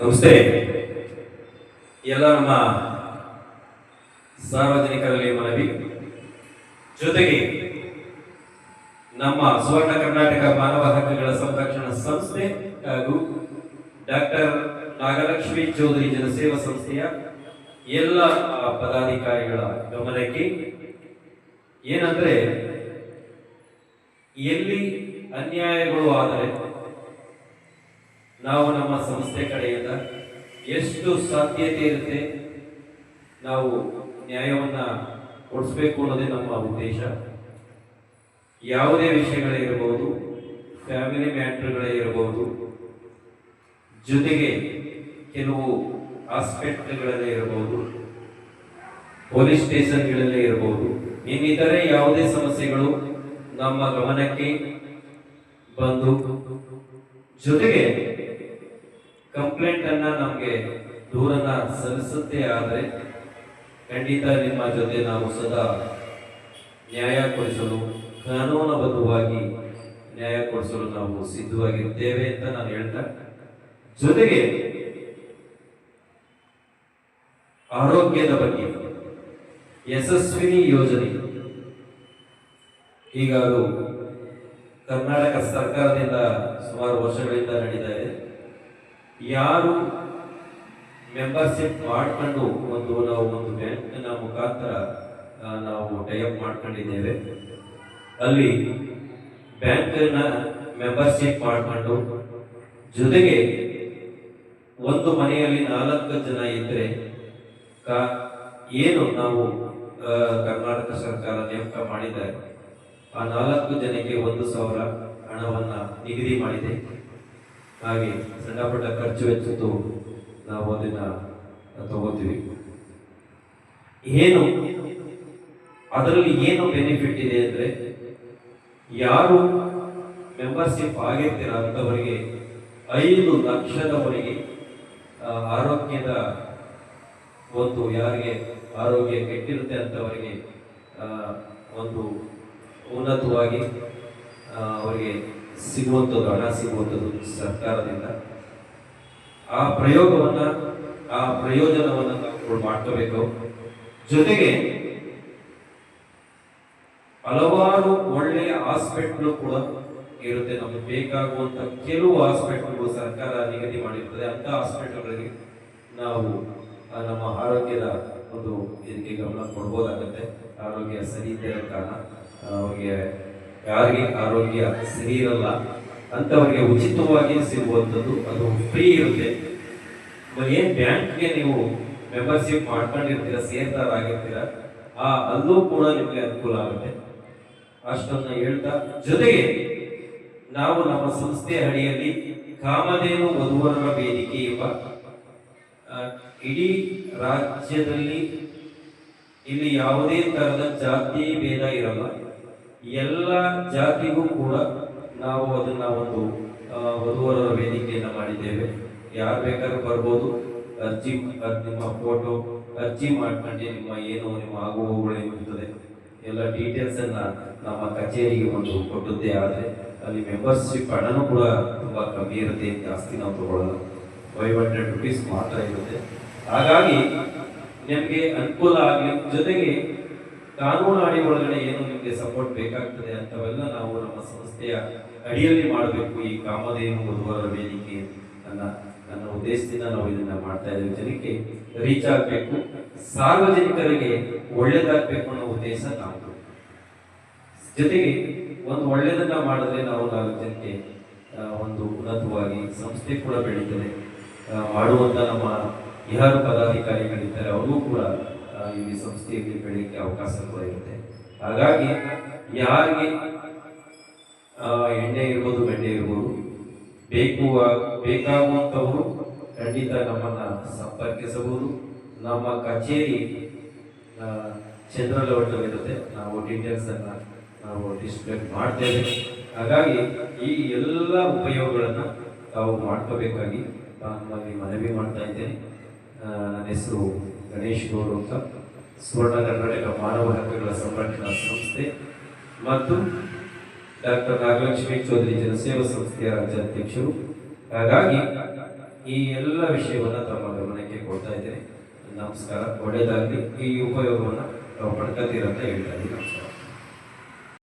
ನಮಸ್ತೆ. ಎಲ್ಲ ನಮ್ಮ ಸಾರ್ವಜನಿಕರಲ್ಲಿ ಮನವಿ. ಜೊತೆಗೆ ನಮ್ಮ ಸುವರ್ಣ ಕರ್ನಾಟಕ ಮಾನವ ಹಕ್ಕುಗಳ ಸಂರಕ್ಷಣಾ ಸಂಸ್ಥೆ ಹಾಗೂ ಡಾಕ್ಟರ್ ನಾಗಲಕ್ಷ್ಮಿ ಚೌಧರಿ ಜನಸೇವಾ ಸಂಸ್ಥೆಯ ಎಲ್ಲ ಪದಾಧಿಕಾರಿಗಳ ಗಮನಕ್ಕೆ ಏನಂದ್ರೆ ಎಲ್ಲಿ ಅನ್ಯಾಯಗಳು ಆದರೆ ನಾವು ನಮ್ಮ ಸಂಸ್ಥೆ ಕಡೆಯಿಂದ ಎಷ್ಟು ಸಾಧ್ಯತೆ ಇರುತ್ತೆ ನಾವು ನ್ಯಾಯವನ್ನ ಕೊಡಿಸ್ಬೇಕು ಅನ್ನೋದೇ ನಮ್ಮ ಉದ್ದೇಶ. ಯಾವುದೇ ವಿಷಯಗಳೇ ಇರಬಹುದು ಫ್ಯಾಮಿಲಿ ಮ್ಯಾಟ್ರ್ಗಳೇ ಇರಬಹುದು ಜೊತೆಗೆ ಕೆಲವು ಹಾಸ್ಪಿಟಲ್ಗಳಲ್ಲೇ ಇರಬಹುದು ಪೊಲೀಸ್ ಸ್ಟೇಷನ್ಗಳಲ್ಲೇ ಇರಬಹುದು ಇನ್ನಿತರೆ ಯಾವುದೇ ಸಮಸ್ಯೆಗಳು ನಮ್ಮ ಗಮನಕ್ಕೆ ಬಂದು ಜೊತೆಗೆ ಕಂಪ್ಲೇಂಟ್ ಅನ್ನ ನಮಗೆ ದೂರನ್ನ ಸಲ್ಲಿಸುತ್ತೆ ಆದರೆ ಖಂಡಿತ ನಿಮ್ಮ ಜೊತೆ ನಾವು ಸದಾ ನ್ಯಾಯ ಕೊಡಿಸಲು ಕಾನೂನುಬದ್ಧವಾಗಿ ನ್ಯಾಯ ಕೊಡಿಸಲು ನಾವು ಸಿದ್ಧವಾಗಿರ್ತೇವೆ ಅಂತ ನಾನು ಹೇಳ್ತಾ ಜೊತೆಗೆ ಆರೋಗ್ಯದ ಬಗ್ಗೆ ಯಶಸ್ವಿನಿ ಯೋಜನೆ. ಈಗ ಅದು ಕರ್ನಾಟಕ ಸರ್ಕಾರದಿಂದ ಸುಮಾರು ವರ್ಷಗಳಿಂದ ನಡೀತಾ ಇದೆ. ಯಾರು ಮೆಂಬರ್ಶಿಪ್ ಮಾಡಿಕೊಂಡು ಒಂದು, ನಾವು ಒಂದು ಬ್ಯಾಂಕಿನ ಮುಖಾಂತರ ನಾವು ಟೈಅಪ್ ಮಾಡ್ಕೊಂಡಿದ್ದೇವೆ. ಅಲ್ಲಿ ಬ್ಯಾಂಕ್ನ ಮೆಂಬರ್ಶಿಪ್ ಮಾಡಿಕೊಂಡು ಜೊತೆಗೆ ಒಂದು ಮನೆಯಲ್ಲಿ ನಾಲ್ಕು ಜನ ಇದ್ದರೆ ಏನು ನಾವು ಕರ್ನಾಟಕ ಸರ್ಕಾರ ನೇಮಕ ಮಾಡಿದ್ದಾರೆ. ಆ ನಾಲ್ಕು ಜನಕ್ಕೆ ಒಂದು ಸಾವಿರ ಹಣವನ್ನು ನಿಗದಿ ಮಾಡಿದೆ. ಹಾಗೆ ಸಣ್ಣ ಪುಟ್ಟ ಖರ್ಚು ವೆಚ್ಚದ್ದು ನಾವು ಅದನ್ನ ತಗೋತೀವಿ. ಏನು? ಅದರಲ್ಲಿ ಏನು ಬೆನಿಫಿಟ್ ಇದೆ ಅಂದ್ರೆ ಯಾರು ಮೆಂಬರ್ಶಿಪ್ ಆಗಿರ್ತೀರ ಅಂಥವರಿಗೆ ಐದು ಲಕ್ಷದವರೆಗೆ ಆರೋಗ್ಯದ ಒಂದು ಯಾರಿಗೆ ಆರೋಗ್ಯ ಕೆಟ್ಟಿರುತ್ತೆ ಅಂತವರಿಗೆ ಒಂದು ಉನ್ನತವಾಗಿ ಅವರಿಗೆ ಸಿಗುವಂಥದ್ದು, ಹಣ ಸಿಗುವಂಥದ್ದು ಸರ್ಕಾರದಿಂದ. ಆ ಪ್ರಯೋಗವನ್ನು, ಆ ಪ್ರಯೋಜನವನ್ನು ನಾವು ಮಾಡ್ಕೋಬೇಕು. ಜೊತೆಗೆ ಹಲವಾರು ಒಳ್ಳೆಯ ಹಾಸ್ಪಿಟ್ಲು ಕೂಡ ಇರುತ್ತೆ. ನಮಗೆ ಬೇಕಾಗುವಂತ ಕೆಲವು ಹಾಸ್ಪಿಟ್ಲ್ಗಳು ಸರ್ಕಾರ ನಿಗದಿ ಮಾಡಿರ್ತದೆ. ಅಂತ ಹಾಸ್ಪಿಟಲ್ಗಳಿಗೆ ನಾವು ನಮ್ಮ ಆರೋಗ್ಯದ ಒಂದು ಇದಕ್ಕೆ ಗಮನ ಕೊಡ್ಬೋದಾಗುತ್ತೆ. ಆರೋಗ್ಯ ಸರಿ ಇದ್ದ ಕಾರಣ. ಅವ್ರಿಗೆ ಯಾರಿಗೆ ಆರೋಗ್ಯ ಸರಿ ಇರಲ್ಲ ಅಂತವರಿಗೆ ಉಚಿತವಾಗಿ ಸಿಗುವಂಥದ್ದು ಅದು ಫ್ರೀ ಇರುತ್ತೆ. ಏನು ಬ್ಯಾಂಕ್ಗೆ ನೀವು ಮೆಂಬರ್ಶಿಪ್ ಮಾಡ್ಕೊಂಡಿರ್ತೀರ ಸೇರ್ತಾರಾಗಿರ್ತೀರಾ ಆ ಅಲ್ಲೂ ಕೂಡ ನಿಮಗೆ ಅನುಕೂಲ ಆಗುತ್ತೆ. ಅಷ್ಟನ್ನು ಹೇಳ್ತಾ, ಜೊತೆಗೆ ನಾವು ನಮ್ಮ ಸಂಸ್ಥೆ ಅಡಿಯಲ್ಲಿ ಕಾಮಧೇನು ವಧುವರರ ವೇದಿಕೆ ಎಂಬ ಇಡೀ ರಾಜ್ಯದಲ್ಲಿ ಇಲ್ಲಿ ಯಾವುದೇ ತರಹದ ಜಾತಿ ಭೇದ ಇರಲ್ಲ. ಎಲ್ಲ ಜಾತಿಗೂ ಕೂಡ ನಾವು ಅದನ್ನ ಒಂದು ವಧುವರರ ವೇದಿಕೆಯನ್ನ ಮಾಡಿದ್ದೇವೆ. ಯಾರು ಬೇಕಾದ್ರೂ ಬರ್ಬೋದು. ಅರ್ಜಿ ನಿಮ್ಮ ಫೋಟೋ ಅರ್ಜಿ ಮಾಡ್ಕೊಂಡು ನಿಮ್ಮ ಏನು ನಿಮ್ಮ ಆಗುವಗಳು ಏನಿರ್ತದೆ, ಎಲ್ಲ ಡೀಟೇಲ್ಸ್ ಅನ್ನ ನಮ್ಮ ಕಚೇರಿಗೆ ಒಂದು ಕೊಟ್ಟದ್ದೇ ಆದರೆ ಅಲ್ಲಿ ಮೆಂಬರ್ಶಿಪ್ ಹಣನೂ ಕೂಡ ತುಂಬಾ ಕಮ್ಮಿ ಇರುತ್ತೆ. ಜಾಸ್ತಿ ನಾವು ತಗೊಳ್ಳೋದು ಫೈವ್ ಹಂಡ್ರೆಡ್ ರುಪೀಸ್ ಮಾತ್ರ ಇರುತ್ತೆ. ಹಾಗಾಗಿ ನಿಮಗೆ ಅನುಕೂಲ ಆಗಲಿ ಜೊತೆಗೆ ಕಾನೂನು ಅಡಿ ಒಳಗಡೆ ಏನು ನಿಮಗೆ ಸಪೋರ್ಟ್ ಬೇಕಾಗ್ತದೆ ಅಂತವೆಲ್ಲ ನಾವು ನಮ್ಮ ಸಂಸ್ಥೆಯ ಅಡಿಯಲ್ಲಿ ಮಾಡಬೇಕು ಈ ಕಾಮಧೇನು ವಧುವರ ವೇದಿಕೆ ನನ್ನ ನನ್ನ ಉದ್ದೇಶದಿಂದ ನಾವು ಇದನ್ನ ಮಾಡ್ತಾ ಇದ್ದೀವಿ. ಜನಕ್ಕೆ ರೀಚ್ ಆಗಬೇಕು, ಸಾರ್ವಜನಿಕರಿಗೆ ಒಳ್ಳೇದಾಗಬೇಕು ಅನ್ನೋ ಉದ್ದೇಶ ನಾವು. ಜೊತೆಗೆ ಒಂದು ಒಳ್ಳೆಯದನ್ನ ಮಾಡಿದ್ರೆ ನಾವು ನಾಲ್ಕು ಒಂದು ಉನ್ನತವಾಗಿ ಸಂಸ್ಥೆ ಕೂಡ ಬೆಳೀತದೆ. ಮಾಡುವಂಥ ನಮ್ಮ ಯಾರು ಪದಾಧಿಕಾರಿಗಳಿದ್ದಾರೆ ಅವರು ಕೂಡ ಈ ಸಂಸ್ಥೆಯಲ್ಲಿ ಬೆಳೆಯಕ್ಕೆ ಅವಕಾಶ ಕೂಡ ಇರುತ್ತೆ. ಹಾಗಾಗಿ ಯಾರಿಗೆ ಎಣ್ಣೆ ಇರ್ಬೋದು ಬೆಣ್ಣೆ ಇರ್ಬೋದು ಬೇಕು ಬೇಕಾಗುವಂಥವರು ಖಂಡಿತ ನಮ್ಮನ್ನು ಸಂಪರ್ಕಿಸಬಹುದು. ನಮ್ಮ ಕಚೇರಿ ಆ, ಚಂದ್ರಲವಟಲ್ಲಿ ನಾವು ಡೀಟೇಲ್ಸ್ ಅನ್ನ ನಾವು ಡಿಸ್ಪ್ಲೇ ಮಾಡ್ತೇವೆ. ಹಾಗಾಗಿ ಈ ಎಲ್ಲ ಉಪಯೋಗಗಳನ್ನು ತಾವು ಮಾಡ್ಕೋಬೇಕಾಗಿ ನಮ್ಮಲ್ಲಿ ಮನವಿ ಮಾಡ್ತಾ ಇದ್ದೇನೆ. ನನ್ನ ಹೆಸರು ಗಣೇಶ್ ಗೌಡ್ ಅಂತ. ಸುವರ್ಣ ಕರ್ನಾಟಕ ಮಾನವ ಹಕ್ಕುಗಳ ಸಂರಕ್ಷಣಾ ಸಂಸ್ಥೆ ಮತ್ತು ಡಾಕ್ಟರ್ ನಾಗಲಕ್ಷ್ಮಿ ಚೌಧರಿ ಜನಸೇವಾ ಸಂಸ್ಥೆಯ ರಾಜ್ಯಾಧ್ಯಕ್ಷರು ಹಾಗಾಗಿ ಈ ಎಲ್ಲ ವಿಷಯವನ್ನು ತಮ್ಮ ಗಮನಕ್ಕೆ ಕೊಡ್ತಾ ಇದ್ದೇನೆ. ನಮಸ್ಕಾರ. ಒಳ್ಳೆಯದಾಗಲಿ. ಈ ಉಪಯೋಗವನ್ನು ತಾವು ಪಡ್ಕೊತೀರಂತ ಹೇಳ್ತಾ ಇದ್ದೀನಿ. ನಮಸ್ಕಾರ.